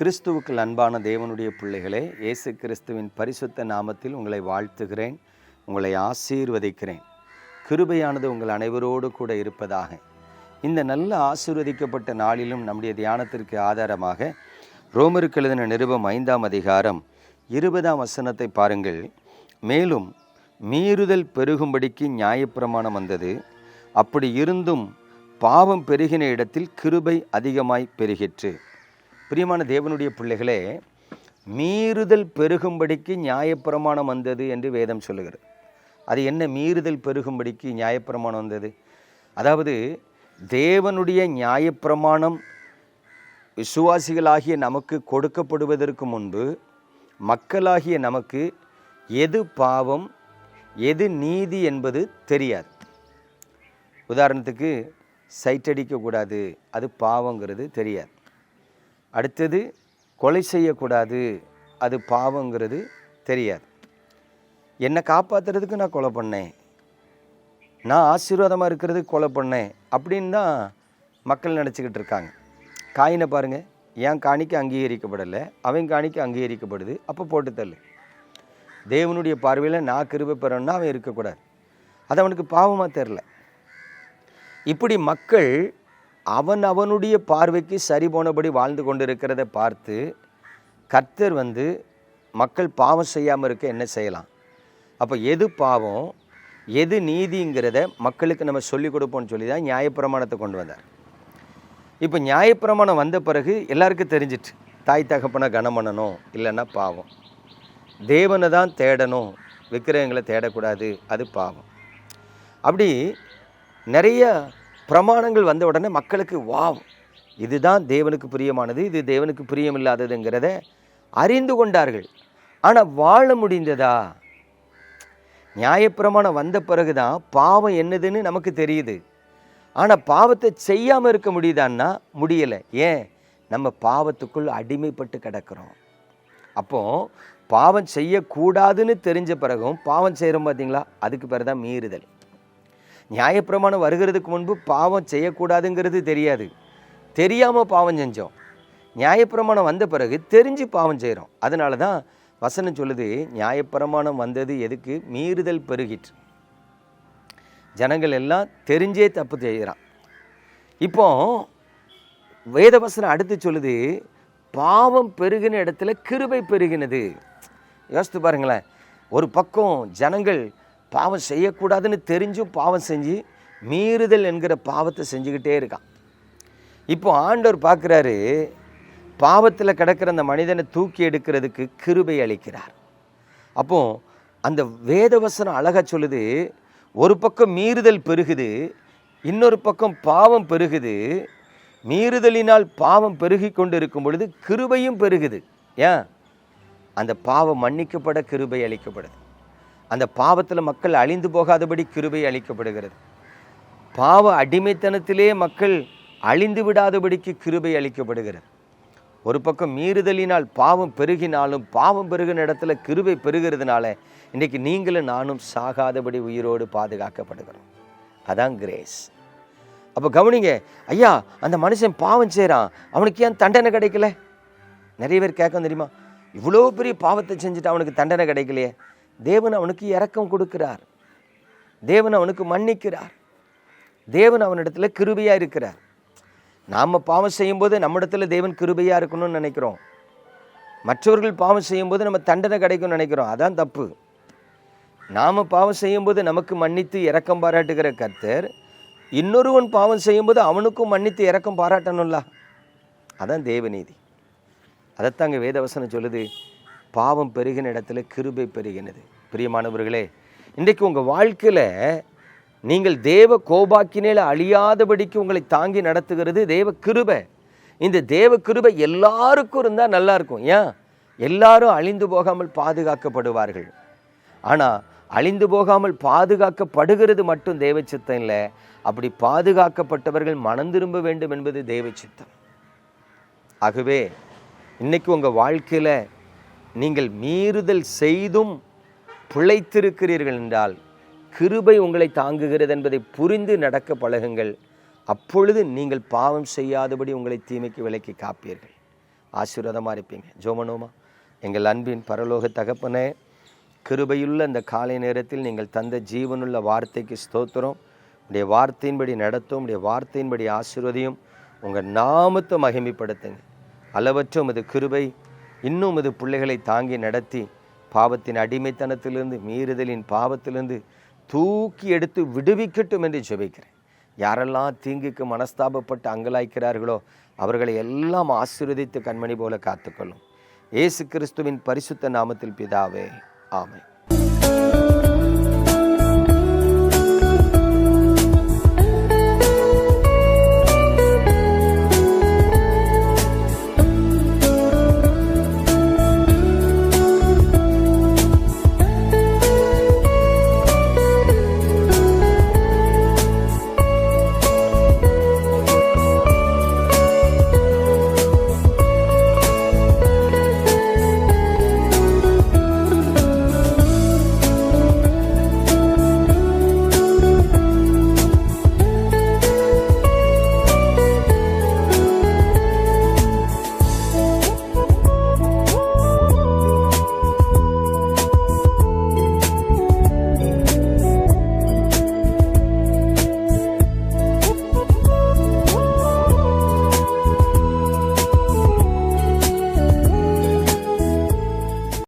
கிறிஸ்துவுக்குள் அன்பான தேவனுடைய பிள்ளைகளே இயேசு கிறிஸ்துவின் பரிசுத்த நாமத்தில் உங்களை வாழ்த்துகிறேன் உங்களை ஆசீர்வதிக்கிறேன். கிருபையானது உங்கள் அனைவரோடு கூட இருப்பதாக. இந்த நல்ல ஆசீர்வதிக்கப்பட்ட நாளிலும் நம்முடைய தியானத்திற்கு ஆதாரமாக ரோமருக்கு எழுதின நிருபம் ஐந்தாம் அதிகாரம் இருபதாம் வசனத்தை பாருங்கள். மேலும் மீறுதல் பெருகும்படிக்கு நியாயப்பிரமாணம் வந்தது. அப்படி இருந்தும் பாவம் பெருகின இடத்தில் கிருபை அதிகமாய் பெருகிற்று. பிரியமான தேவனுடைய பிள்ளைகளே மீறுதல் பெருகும்படிக்கு நியாயப்பிரமாணம் வந்தது என்று வேதம் சொல்லுகிறது. அது என்ன மீறுதல் பெருகும்படிக்கு நியாயப்பிரமாணம் வந்தது? அதாவது தேவனுடைய நியாயப்பிரமாணம் விசுவாசிகளாகிய நமக்கு கொடுக்கப்படுவதற்கு முன்பு மக்களாகிய நமக்கு எது பாவம் எது நீதி என்பது தெரியாது. உதாரணத்துக்கு சைட் அடிக்கக்கூடாது அது பாவங்கிறது தெரியாது. அடுத்தது கொலை செய்யக்கூடாது. அது பாவங்கிறது தெரியாது. என்னை காப்பாற்றுறதுக்கு நான் கொலை பண்ணேன். நான் ஆசீர்வாதமாக இருக்கிறது கொலை பண்ணேன் அப்படின்னு தான் மக்கள் நினச்சிக்கிட்டு இருக்காங்க. காயினை பாருங்கள் ஏன் காணிக்க அங்கீகரிக்கப்படலை. அவன் காணிக்க அங்கீகரிக்கப்படுது. அப்போ போட்டு தள்ளு. தேவனுடைய பார்வையில் நான் கிருபை பெறணும்னா அவன் இருக்கக்கூடாது. அது அவனுக்கு பாவமாக தெரில இப்படி மக்கள் அவன் அவனுடைய பார்வைக்கு சரி போனபடி வாழ்ந்து கொண்டிருக்கிறத பார்த்து கர்த்தர் வந்து மக்கள் பாவம் செய்யாமல் இருக்க என்ன செய்யலாம்? அப்போ எது பாவம் எது நீதிங்கிறத மக்களுக்கு நம்ம சொல்லிக் கொடுப்போம்னு சொல்லி தான் நியாயப்பிரமாணத்தை கொண்டு வந்தார். இப்போ நியாயப்பிரமாணம் வந்த பிறகு எல்லாருக்கும் தெரிஞ்சிட்டு தாய் தகப்பனை கனம் பண்ணணும் இல்லைன்னா பாவம். தேவனை தான் தேடணும் விக்கிரகங்களை தேடக்கூடாது அது பாவம். அப்படி நிறைய பிரமாணங்கள் வந்த உடனே மக்களுக்கு வாவ் இதுதான் தேவனுக்கு பிரியமானது இது தேவனுக்கு பிரியமில்லாததுங்கிறத அறிந்து கொண்டார்கள். ஆனால் வாழ முடிந்ததா? நியாயப்பிரமாணம் வந்த பிறகு தான் பாவம் என்னதுன்னு நமக்கு தெரியுது. ஆனால் பாவத்தை செய்யாமல் இருக்க முடியுதான்னா முடியலை. ஏன்? நம்ம பாவத்துக்குள் அடிமைப்பட்டு கிடக்கிறோம். அப்போ பாவம் செய்யக்கூடாதுன்னு தெரிஞ்ச பிறகும் பாவம் செய்கிறோம் பார்த்தீங்களா அதுக்கு பிறகு தான் மீறுதல். நியாயப்பிரமாணம் வருகிறதுக்கு முன்பு பாவம் செய்யக்கூடாதுங்கிறது தெரியாது. தெரியாமல் பாவம் செஞ்சோம். நியாயப்பிரமாணம் வந்த பிறகு தெரிஞ்சு பாவம் செய்கிறோம் அதனால தான் வசனம் சொல்லுது நியாயப்பிரமாணம் வந்தது எதுக்கு? மீறுதல் பெருகிற்று. ஜனங்கள் எல்லாம் தெரிஞ்சே தப்பு செய்கிறான். இப்போ வேதவசனம் அடுத்து சொல்லுது பாவம் பெருகின இடத்துல கிருபை பெருகினது. யோசித்து பாருங்களேன் ஒரு பக்கம் ஜனங்கள் பாவம் செய்யக்கூடாதுன்னு தெரிஞ்சும் பாவம் செஞ்சு மீறுதல் என்கிற பாவத்தை செஞ்சுக்கிட்டே இருக்கான். இப்போ ஆண்டவர் பார்க்குறாரு பாவத்தில் கிடக்கிற அந்த மனிதனை தூக்கி எடுக்கிறதுக்கு கிருபை அளிக்கிறார். அப்போ அந்த வேதவசனம் அழகாக சொல்லுது ஒரு பக்கம் மீறுதல் பெருகுது இன்னொரு பக்கம் பாவம் பெருகுது. மீறுதலினால் பாவம் பெருகி கொண்டு இருக்கும் பொழுது கிருபையும் பெருகுது. ஏன்? அந்த பாவம் மன்னிக்கப்பட கிருபை அளிக்கப்படுது. அந்த பாவத்தில் மக்கள் அழிந்து போகாதபடி கிருபை அளிக்கப்படுகிறது. பாவ அடிமைத்தனத்திலே மக்கள் அழிந்து விடாதபடிக்கு கிருபை அளிக்கப்படுகிறது. ஒரு பக்கம் மீறுதலினால் பாவம் பெருகினாலும் பாவம் பெருகின இடத்துல கிருபை பெருகிறதுனால இன்றைக்கி நீங்களும் நானும் சாகாதபடி உயிரோடு பாதுகாக்கப்படுகிறோம். அதான் கிரேஸ் அப்போ கவனிங்க ஐயா அந்த மனுஷன் பாவம் செய்கிறான் அவனுக்கு ஏன் தண்டனை கிடைக்கல? நிறைய பேர் கேட்கும் தெரியுமா? இவ்வளோ பெரிய பாவத்தை செஞ்சுட்டு அவனுக்கு தண்டனை கிடைக்கலையே. தேவன் அவனுக்கு இரக்கம் கொடுக்கிறார். தேவன் அவனுக்கு மன்னிக்கிறார். தேவன் அவனிடத்தில் கிருபையாக இருக்கிறார். நாம் பாவம் செய்யும்போது நம்மிடத்துல தேவன் கிருபையாக இருக்கணும்னு நினைக்கிறோம். மற்றவர்கள் பாவம் செய்யும்போது நம்ம தண்டனை கிடைக்கும்னு நினைக்கிறோம். அதான் தப்பு. நாம் பாவம் செய்யும்போது நமக்கு மன்னித்து இரக்கம் பாராட்டுகிற கர்த்தர் இன்னொருவன் பாவம் செய்யும்போது அவனுக்கும் மன்னித்து இரக்கம் பாராட்டணும்ல. அதான் தேவநீதி. அதைத்தாங்க வேதவசனம் சொல்லுது. பாவம் பெருகின இடத்துல கிருபை பெருகினது. பிரியமானவர்களே இன்றைக்கு உங்கள் வாழ்க்கையில் நீங்கள் தேவ கோபாக்கினேல அழியாதபடிக்கு உங்களை தாங்கி நடத்துகிறது தேவ கிருபை. இந்த தேவ கிருபை எல்லாருக்கும் இருந்தால் நல்லா இருக்கும். ஏன்? எல்லாரும் அழிந்து போகாமல் பாதுகாக்கப்படுவார்கள். ஆனால் அழிந்து போகாமல் பாதுகாக்கப்படுகிறது மட்டும் தேவ சித்தம் இல்லை. அப்படி பாதுகாக்கப்பட்டவர்கள் மனம் திரும்ப வேண்டும் என்பது தேவ சித்தம். ஆகவே இன்னைக்கு உங்கள் வாழ்க்கையில் நீங்கள் மீறுதல் செய்தும் பிழைத்திருக்கிறீர்கள் என்றால் கிருபை உங்களை தாங்குகிறது என்பதை புரிந்து நடக்க பழகுங்கள். அப்பொழுது நீங்கள் பாவம் செய்யாதபடி உங்களை தீமைக்கு விலக்கி காப்பீர்கள். ஆசீர்வாதமாக இருப்பீங்க. ஜோமனோமா எங்கள் அன்பின் பரலோக தகப்பனே கிருபையுள்ள இந்த காலை நேரத்தில் நீங்கள் தந்த ஜீவனுள்ள வார்த்தைக்கு ஸ்தோத்திரம். உடைய வார்த்தையின்படி நடத்தும் உடைய வார்த்தையின்படி ஆசீர்வதியும் உங்கள் நாமத்தை மகிமைப்படுத்துங்க. அளவற்ற உமது கிருபை இன்னும் இது பிள்ளைகளை தாங்கி நடத்தி பாவத்தின் அடிமைத்தனத்திலிருந்து மீறுதலின் பாவத்திலிருந்து தூக்கி எடுத்து விடுவிக்கட்டும் என்று ஜெபிக்கிறேன். யாரெல்லாம் தீங்குக்கு மனஸ்தாபப்பட்டு அங்கலாய்க்கிறார்களோ அவர்களை எல்லாம் ஆசீர்வதித்து கண்மணி போல காத்துக்கொள்ளும். இயேசு கிறிஸ்துவின் பரிசுத்த நாமத்தில் பிதாவே ஆமை